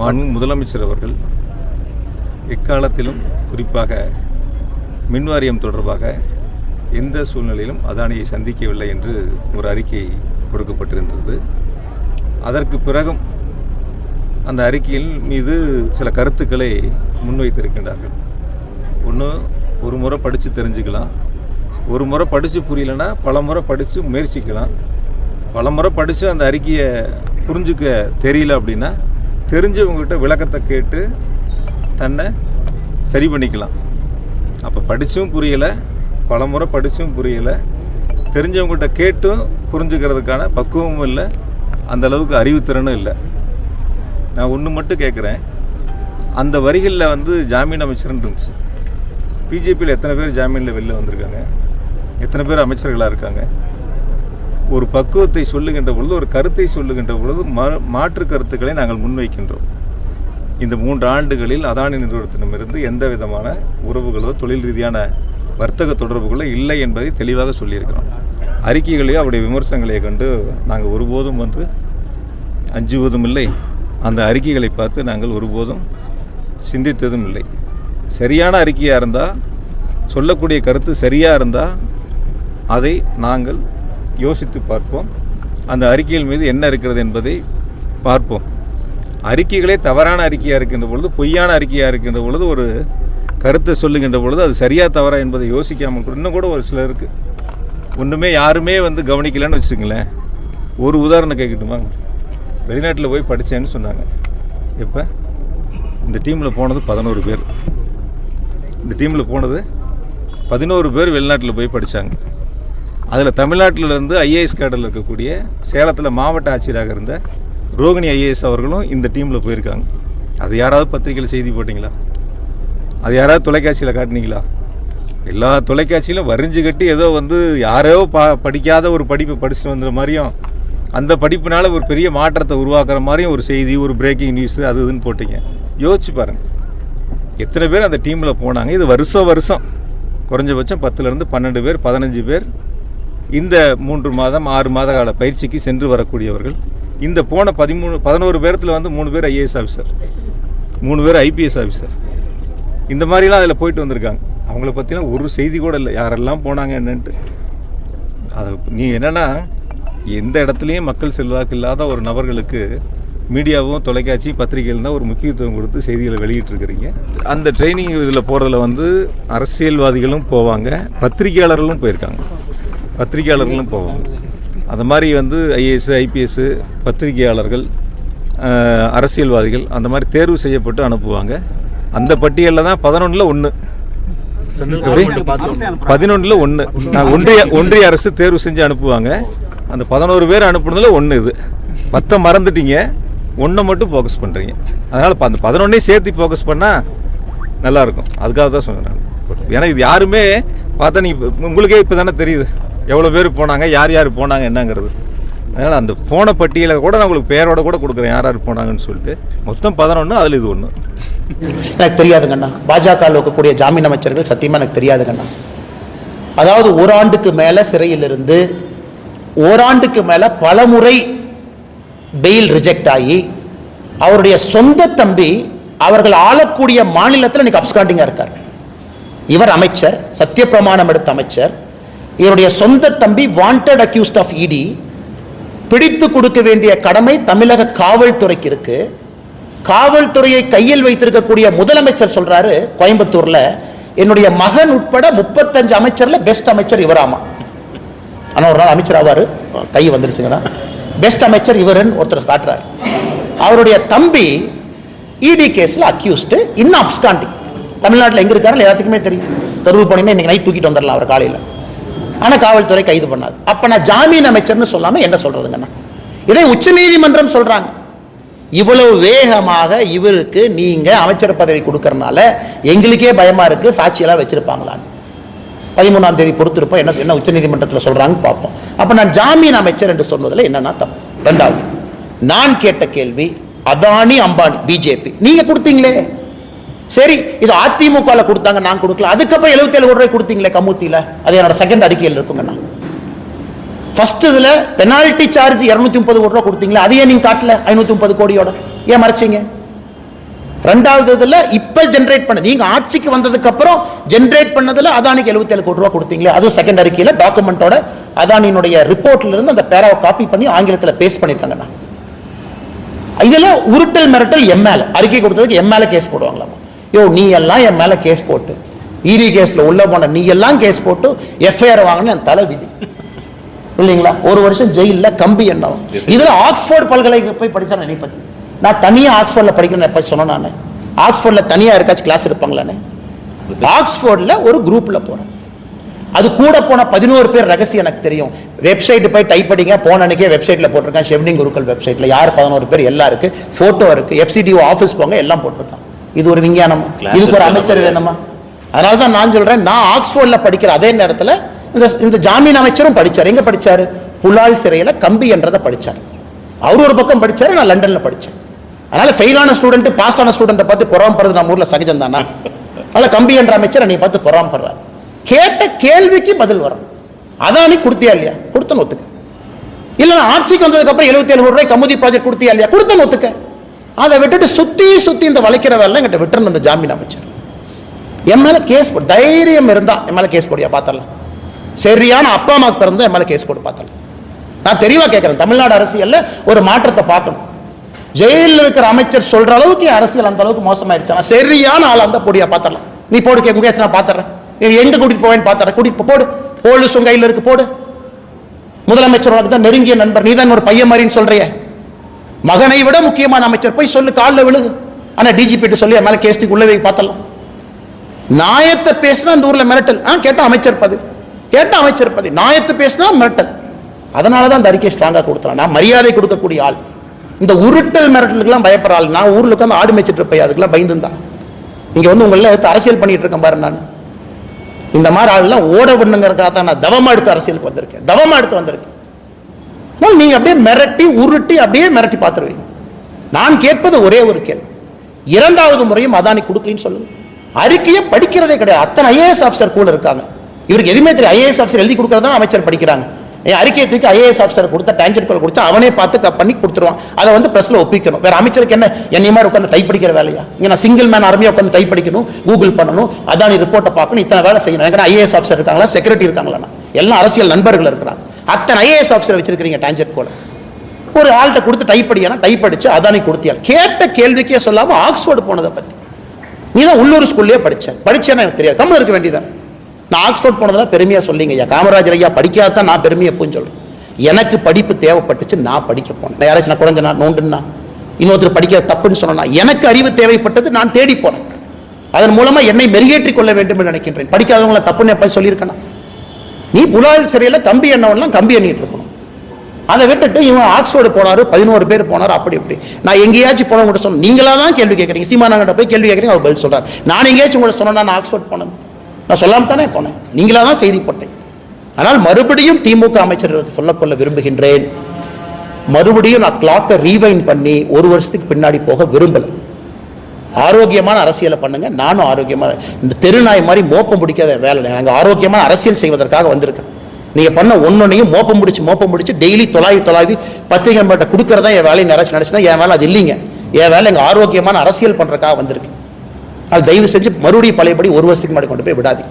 மாண்பு முதலமைச்சர் அவர்கள் எக்காலத்திலும் குறிப்பாக மின்வாரியம் தொடர்பாக எந்த சூழ்நிலையிலும் அதானியை சந்திக்கவில்லை என்று ஒரு அறிக்கை கொடுக்கப்பட்டிருந்தது. அதற்கு பிறகும் அந்த அறிக்கையில் மீது சில கருத்துக்களை முன்வைத்திருக்கின்றார்கள். ஒன்று ஒரு முறை படித்து தெரிஞ்சுக்கலாம். ஒரு முறை படித்து புரியலன்னா பல முறை படித்து முயற்சிக்கலாம். பல முறை படித்து அந்த அறிக்கையை புரிஞ்சுக்க தெரியல அப்படின்னா தெரிஞ்சவங்ககிட்ட விளக்கத்தை கேட்டு தன்னை சரி பண்ணிக்கலாம். அப்போ படித்தும் புரியலை பல முறை படித்தும் புரியலை. தெரிஞ்சவங்ககிட்ட கேட்டும் புரிஞ்சுக்கிறதுக்கான பக்குவமும் இல்லை அந்த அளவுக்கு அறிவுத்திறனும் இல்லை. நான் ஒன்று மட்டும் கேட்குறேன் அந்த வரிகளில் வந்து ஜாமீன் அமைச்சர்னு இருந்துச்சு. பிஜேபியில் எத்தனை பேர் ஜாமீனில் வெளில வந்திருக்காங்க? எத்தனை பேர் அமைச்சர்களாக இருக்காங்க? ஒரு பக்குவத்தை சொல்லுகின்ற பொழுது ஒரு கருத்தை சொல்லுகின்ற பொழுது மா மாற்று கருத்துக்களை நாங்கள் முன்வைக்கின்றோம். இந்த மூன்று ஆண்டுகளில் அதானி நிறுவனத்திடமிருந்து எந்த விதமான உறவுகளோ தொழில் ரீதியான வர்த்தக தொடர்புகளோ இல்லை என்பதை தெளிவாக சொல்லியிருக்கிறோம். அறிக்கைகளையோ அவருடைய விமர்சனங்களையோ கண்டு நாங்கள் ஒருபோதும் வந்து அஞ்சுவதும் இல்லை. அந்த அறிக்கைகளை பார்த்து நாங்கள் ஒருபோதும் சிந்தித்ததும் இல்லை. சரியான அறிக்கையாக இருந்தால் சொல்லக்கூடிய கருத்து சரியாக இருந்தால் அதை நாங்கள் யோசித்து பார்ப்போம். அந்த அறிக்கைகள் மீது என்ன இருக்கிறது என்பதை பார்ப்போம். அறிக்கைகளே தவறான அறிக்கையாக இருக்கின்ற பொழுது பொய்யான அறிக்கையாக இருக்கின்ற பொழுது ஒரு கருத்தை சொல்லுகின்ற பொழுது அது சரியாக தவறா என்பதை யோசிக்காமல் கூட இன்னும் கூட ஒரு சிலருக்கு ஒன்றுமே யாருமே வந்து கவனிக்கலைன்னு வச்சுங்களேன் ஒரு உதாரணம் கேட்கட்டுமா? வெளிநாட்டில் போய் படித்தேன்னு சொன்னாங்க. எப்போ? இந்த டீமில் போனது பதினோரு பேர். இந்த டீமில் போனது பதினோரு பேர் வெளிநாட்டில் போய் படித்தாங்க அதில் தமிழ்நாட்டில் இருந்து ஐஏஎஸ் கேடரில் இருக்கக்கூடிய சேலத்தில் மாவட்ட ஆட்சியராக இருந்த ரோகிணி ஐஏஎஸ் அவர்களும் இந்த டீமில் போயிருக்காங்க. அது யாராவது பத்திரிகையில் செய்தி போட்டிங்களா? அது யாராவது தொலைக்காட்சியில் காட்டினீங்களா? எல்லா தொலைக்காட்சியிலும் வரிஞ்சு கட்டி ஏதோ வந்து யாரோ பா படிக்காத ஒரு படிப்பு படிச்சுட்டு வந்த மாதிரியும் அந்த படிப்பினால ஒரு பெரிய மாற்றத்தை உருவாக்குற மாதிரியும் ஒரு செய்தி ஒரு பிரேக்கிங் நியூஸ் அது இதுன்னு போட்டிங்க. யோசிச்சு பாருங்க. எத்தனை பேர் அந்த டீமில் போனாங்க? இது வருஷம் வருஷம். குறைஞ்சபட்சம் பத்துலேருந்து பன்னெண்டு பேர் பதினஞ்சு பேர் இந்த மூன்று மாதம் ஆறு மாத கால பயிற்சிக்கு சென்று வரக்கூடியவர்கள் இந்த போன பதிமூணு பதினோரு பேரத்தில் வந்து மூணு பேர் ஐஏஎஸ் ஆஃபீஸர் மூணு பேர் ஐபிஎஸ் ஆஃபீஸர் இந்த மாதிரிலாம் அதில் போயிட்டு வந்திருக்காங்க. அவங்கள பற்றினா ஒரு செய்தி கூட இல்லை. யாரெல்லாம் போனாங்க என்னன்ட்டு. அது நீ என்னென்னா எந்த இடத்துலையும் மக்கள் செல்வாக்கு இல்லாத ஒரு நபர்களுக்கு மீடியாவும் தொலைக்காட்சி பத்திரிகைகள் தான் ஒரு முக்கியத்துவம் கொடுத்து செய்திகளை வெளியிட்டிருக்கிறீங்க. அந்த ட்ரைனிங் இதில் போகிறதுல வந்து அரசியல்வாதிகளும் போவாங்க பத்திரிகையாளர்களும் போயிருக்காங்க. பத்திரிகையாளர்களும் போவாங்க. அது மாதிரி வந்து ஐஏஎஸ் ஐபிஎஸ் பத்திரிகையாளர்கள் அரசியல்வாதிகள் அந்த மாதிரி தேர்வு செய்யப்பட்டு அனுப்புவாங்க. அந்த பட்டியலில் தான் பதினொன்றில் ஒன்று பதினொன்றில் ஒன்று நான் ஒன்றிய ஒன்றிய அரசு தேர்வு செஞ்சு அனுப்புவாங்க. அந்த பதினோரு பேர் அனுப்புனதில் ஒன்று இது. பத்தை மறந்துட்டீங்க. ஒன்றை மட்டும் ஃபோக்கஸ் பண்ணுறீங்க அதனால் இப்போ அந்த பதினொன்னையும் சேர்த்து ஃபோக்கஸ் பண்ணால் நல்லாயிருக்கும் அதுக்காக தான் சொல்கிறேன் நான். ஏன்னா இது யாருமே பார்த்தா நீ உங்களுக்கே இப்போ தானே தெரியுது. எவ்வளோ பேர் போனாங்க யார் யார் போனாங்க என்னங்கிறது. அதனால் அந்த போன பட்டியலை கூட நான் உங்களுக்கு பேரோட கூட கொடுக்குறேன் யார் யார் போனாங்கன்னு சொல்லிட்டு. மொத்தம் பதினொன்று அதில் இது ஒன்று எனக்கு தெரியாதுங்கண்ணா பாஜக இருக்கக்கூடிய ஜாமீன் அமைச்சர்கள் சத்தியமாக எனக்கு தெரியாதுங்கண்ணா அதாவது ஓராண்டுக்கு மேலே சிறையில் இருந்து ஓராண்டுக்கு மேலே பல முறை பெயில் ரிஜெக்ட் ஆகி அவருடைய சொந்த தம்பி அவர்கள் ஆளக்கூடிய மாநிலத்தில் இன்னைக்கு அப்ஸ்காண்டிங்காக இருக்கார். இவர் அமைச்சர் சத்தியப்பிரமாணம் எடுத்த அமைச்சர் இவருடைய சொந்த தம்பி வாண்டட் அக்யூஸ்ட் ஆஃப் இடி பிடித்து கொடுக்க வேண்டிய கடமை தமிழக காவல்துறைக்கு இருக்கு. காவல்துறையை கையில் வைத்திருக்கக்கூடிய முதலமைச்சர் சொல்றாரு கோயம்புத்தூர்ல என்னுடைய மகன் உட்பட முப்பத்தஞ்சு அமைச்சர்ல பெஸ்ட் அமைச்சர் இவராமா. ஆனால் ஒரு நாள் அமைச்சர் ஆவாரு. கை வந்துருச்சுங்கன்னா பெஸ்ட் அமைச்சர் இவருன்னு ஒருத்தர் காட்டுறாரு. அவருடைய தம்பி இடி கேஸில் அக்யூஸ்டு இன்னும் அப்ஸ்டாண்டிங் தமிழ்நாட்டில் எங்க இருக்காரு எல்லாத்துக்குமே தெரியும். தெருவு போனீங்கன்னா இன்னைக்கு நைட் தூக்கிட்டு வந்துடலாம் அவர் காலையில். ஆனால் காவல்துறை கைது பண்ணாது. அப்போ நான் ஜாமீன் அமைச்சர்னு சொல்லாமல் என்ன சொல்கிறதுங்கண்ணா இதை உச்சநீதிமன்றம் சொல்கிறாங்க இவ்வளவு வேகமாக இவருக்கு நீங்கள் அமைச்சர் பதவி கொடுக்கறனால எங்களுக்கே பயமாக இருக்கு சாட்சியெல்லாம் வச்சுருப்பாங்களான்னு. பதிமூணாம் தேதி பொறுத்திருப்போம் என்ன என்ன உச்சநீதிமன்றத்தில் சொல்கிறாங்கன்னு பார்ப்போம். அப்போ நான் ஜாமீன் அமைச்சர் என்று சொன்னதில் என்னென்னா தப்பு. ரெண்டாவது நான் கேட்ட கேள்வி அதானி அம்பானி பிஜேபி நீங்கள் கொடுத்தீங்களே. சரி இது அதிமுக கொடுத்தாங்க நான் கொடுக்கல. அதுக்கப்புறம் 77 கோடி ரூபாய் கொடுத்தீங்களே கமுத்தியில். அது என்னோட செகண்ட் அறிக்கையில் இருக்குங்கண்ணா ஃபர்ஸ்ட் இதில் பெனால்டி சார்ஜ் 230 முப்பது கோடி ரூபா கொடுத்தீங்களே அதையே நீங்க காட்டல ஐநூத்தி முப்பது கோடியோட. ஏன் மறைச்சீங்க? ரெண்டாவது இதில் இப்போ ஜென்ரேட் பண்ண நீங்க ஆட்சிக்கு வந்ததுக்கு அப்புறம் ஜென்ரேட் பண்ணதுல அதானிக்கு 77 கோடி ரூபா கொடுத்தீங்களே அதுவும் செகண்ட் அறிக்கையில் டாக்குமெண்டோட அதானியினுடைய ரிப்போர்ட்ல இருந்து அந்த பேராவை காப்பி பண்ணி ஆங்கிலத்தில் பேஸ் பண்ணியிருக்காங்கண்ணா இதில் உருட்டல் மிரட்டல் எம்எல் அறிக்கை கொடுத்ததுக்கு எம்எல்ஏ கேஸ் போடுவாங்களாமா? யோ நீ எல்லாம் என் மேல கேஸ் போட்டு இடி கேஸ்ல உள்ள போன நீ எல்லாம் கேஸ் போட்டு எஃப்ஐஆர் வாங்கின என் தலை விதி. இல்லைங்களா ஒரு வருஷம் ஜெயில்ல கம்பி எண்ணம் இதுல ஆக்ஸ்போர்ட் பல்கலைக்கு போய் படிச்சா என்னை பத்தி. நான் தனியா ஆக்ஸ்போர்ட்ல படிக்கிறேன் எப்ப சொன்னேன் நான்? ஆக்ஸ்போர்ட்ல தனியா இருக்காச்சும் கிளாஸ் இருப்பாங்களானே ஆக்ஸ்போர்ட்ல ஒரு குரூப்ல போறேன். அது கூட போன பதினோரு பேர் ரகசியம் எனக்கு தெரியும். வெப்சைட் போய் டைப் படிங்க போன அன்னைக்கே வெப்சைட்ல போட்டிருக்கேன். ஷெவ்னிங் குருக்கள் வெப்சைட்ல யார் பதினோரு பேர்? எல்லாம் இருக்கு. போட்டோ இருக்கு. எஃப்சிடிஓ ஆஃபீஸ் போங்க எல்லாம் போட்டிருக்கான். இது ஒரு விஞ்ஞானம். இதுக்கு ஒரு அமைச்சர் வேணுமா? அதனால தான் நான் சொல்றேன் நான் ஆக்ஸ்போர்ட்ல படிக்கிற அதே நேரத்துல இந்த இந்த ஜாமீன் அமைச்சரும் படிச்சார். எங்க படிச்சாரு? புலால் சிறையில கம்பி என்றதை படிச்சார். அவர் ஒரு பக்கம் படிச்சாரு நான் லண்டன்ல படிச்சேன். அதனால ஃபெயிலான ஸ்டூடெண்ட் பாஸ் ஆன ஸ்டூடெண்ட்டை பார்த்து பொறாமப்படுறது நம்ம ஊர்ல சகஜம் தானா? அதனால கம்பி என்ற அமைச்சர் என்னை பார்த்து பொறாமப்படுறார் கேட்ட கேள்விக்கு பதில் வரும். அதானி கொடுத்தியா இல்லையா? கொடுத்தன ஒத்துக்க. இல்ல நான் ஆட்சிக்கு வந்ததுக்கு அப்புறம் எழுபத்தி ஏழு ரூபாய் கமுதி ப்ராஜெக்ட் கொடுத்தியா இல்லையா? கொடுத்தன ஒத்துக்க. அதை விட்டுட்டு சுத்தி சுத்தி இந்த வளைக்கிற வேலை எங்கிட்ட விட்டுறணும் இந்த ஜாமீன் அமைச்சர். என் மேல கேஸ் போடு. தைரியம் இருந்தா என் மேல கேஸ் போடியா பார்த்தரலாம் சரியான அப்பா அம்மா பிறந்தா என் மேல கேஸ் போட்டு பார்த்தரலாம் நான் தெளிவா கேட்கிறேன் தமிழ்நாடு அரசியல்ல ஒரு மாற்றத்தை பார்க்கணும். ஜெயிலில் இருக்கிற அமைச்சர் சொல்ற அளவுக்கு அரசியல் அந்த அளவுக்கு மோசமாயிடுச்சு சரியான ஆள் அந்த பொடியா பார்த்தலாம் நீ போடு கேட்க நான் பார்த்துறேன் நீ எங்க கூட்டிட்டு போவேன்னு பார்த்துறேன் கூட்டிட்டு போடு. போலீஸ் உங்க இருக்கு போடு. முதலமைச்சர் உனக்கு தான் நெருங்கிய நண்பர். நீ தான் ஒரு பையன் மாதிரின்னு சொல்றிய. மகனை விட முக்கியமான அமைச்சர் போய் சொல்லு காலில் விழுகு ஆனால் டிஜிபி சொல்லி மேலே மேல கேஸ்டிக்கு உள்ள போய் பார்த்தலாம் நாயத்தை பேசினா அந்த ஊரில் மிரட்டல். ஆ கேட்டால் அமைச்சர் பதவி. கேட்டால் அமைச்சர் பதவி. நாயத்தை பேசினா மிரட்டல். அதனால தான் அந்த அறிக்கை ஸ்ட்ராங்காக கொடுத்தலாம் நான் மரியாதை கொடுக்கக்கூடிய ஆள். இந்த உருட்டல் மிரட்டலுக்குலாம் பயப்படுற ஆள். நான் ஊரில் உட்காந்து ஆடு மேய்ச்சிட்டு இருப்பேன். அதுக்கெல்லாம் பயந்துந்தான் இங்கே வந்து உங்களை எடுத்து அரசியல் பண்ணிட்டு இருக்கேன் பாரு நான். இந்த மாதிரி ஆள்லாம் ஓட விடணுங்கிறதுக்காக தான் நான் தவமாக எடுத்து அரசியலுக்கு வந்திருக்கேன். தவமாக எடுத்து வந்திருக்கேன். போல் நீங்க அப்படியே மிரட்டி உருட்டி அப்படியே மிரட்டி பார்த்துருவீங்க. நான் கேட்பது ஒரே ஒரு கேள்வி. இரண்டாவது முறையும் அதானி கொடுக்கலன்னு சொல்லுங்க. அறிக்கையை படிக்கிறதே கிடையாது. அத்தனை ஐஏஎஸ் ஆஃபீஸர் கூட இருக்காங்க. இவருக்கு எதுவுமே தெரியும் ஐஏஎஸ் ஆஃபீஸர் எழுதி கொடுக்குறதா அமைச்சர் படிக்கிறாங்க. என் அறிக்கையை தூக்கி ஐஏஎஸ் ஆஃபீஸர் கொடுத்த டேஞ்சர் கோல் கொடுத்தா அவனே பார்த்து பண்ணி கொடுத்துருவான். அதை வந்து பிரஸ்ல ஒப்பிக்கணும். வேற அமைச்சருக்கு என்ன? என்னை மாதிரி உட்காந்து டைப் படிக்கிற வேலையா? இங்கே நான் சிங்கிள் மேன் அருமையாக உட்காந்து டைப் படிக்கணும் கூகுள் பண்ணணும் அதானி ரிப்போர்ட்டை பார்க்கணும் இத்தனை வேலை செய்யணும். எனக்கு ஐஏஎஸ் ஆஃபீஸர் இருக்காங்களா? செக்ரட்டரி இருக்காங்களா? எல்லாம் அரசியல் நண்பர்கள் இருக்கிறாங்க. அத்தனை ஐஏஎஸ் ஆஃபீஸர் வச்சிருக்கீங்க டேஞ்சர் போல ஒரு ஆள்கிட்ட கொடுத்து டைப் படியானா டைப் அடிச்சு அதானி கொடுத்தியா கேட்ட கேள்விக்கே சொல்லாம ஆக்ஸ்போர்டு போனதை பத்தி. நீ தான் உள்ளூர் ஸ்கூல்லேயே படிச்ச. படிச்சேன்னா எனக்கு தெரியாது. தமிழ் இருக்க வேண்டியதான் நான் ஆக்ஸ்போர்ட் போனதெல்லாம் பெருமையா சொல்லிங்க. ஐயா காமராஜர் ஐயா படிக்காதான் நான் பெருமையை எப்பவும் சொல்றேன். எனக்கு படிப்பு தேவைப்பட்டுச்சு நான் படிக்க போனேன். நான் யாராச்சும் நான் குறைஞ்சனா நோண்டுன்னா இன்னொருத்தர் படிக்க தப்புன்னு சொன்னா எனக்கு அறிவு தேவைப்பட்டது நான் தேடி போனேன். அதன் மூலமா என்னை மெருகேற்றிக் கொள்ள வேண்டும் என்று நினைக்கின்றேன். படிக்காதவங்களை தப்புன்னு எப்ப சொல்லியிருக்கேனா நீ புலால் சிறையில் கம்பி எண்ணவெல்லாம் கம்பி எண்ணிட்டு இருக்கணும். அதை விட்டுட்டு இவன் ஆக்ஸ்போர்டு போனார் பதினோரு பேர் போனார் அப்படி இப்படி. நான் எங்கேயாச்சும் போனவங்க சொன்னேன் நீங்களா தான் கேள்வி கேட்குறீங்க. சீமானாங்கிட்ட போய் கேள்வி கேட்குறீங்க அவர் பதில் சொல்கிறார் நான் எங்கேயாச்சும் உங்களை சொன்னா நான் ஆக்ஸ்போர்ட் போனேன். நான் சொல்லாமல் தானே போனேன். நீங்களா தான் செய்தி போட்டேன். ஆனால் மறுபடியும் திமுக அமைச்சர்களுக்கு சொல்லக்கொள்ள விரும்புகின்றேன். மறுபடியும் நான் கிளாக்கை ரீவைன் பண்ணி ஒரு வருஷத்துக்கு பின்னாடி போக விரும்பலை. ஆரோக்கியமான அரசியலை பண்ணுங்க. நானும் ஆரோக்கியமான இந்த தெருநாய் மாதிரி மோப்பம் பிடிக்காத வேலை நாங்கள் ஆரோக்கியமான அரசியல் செய்வதற்காக வந்திருக்கேன். நீங்கள் பண்ண ஒன்னொன்னையும் மோப்பம் முடிச்சு மோப்பம் முடிச்சு டெய்லி தொலாவி தொலாவி பத்திரிகை நம்பர்கிட்ட கொடுக்கறதா என் வேலையை நினைச்சு நினைச்சுனா என் வேலை அது இல்லைங்க. என் வேலை எங்கள் ஆரோக்கியமான அரசியல் பண்ணுறதுக்காக வந்திருக்கு. அது தயவு செஞ்சு மறுபடியும் பழையபடி ஒரு வருஷத்துக்கு முன்னாடி கொண்டு போய் விடாதீங்க.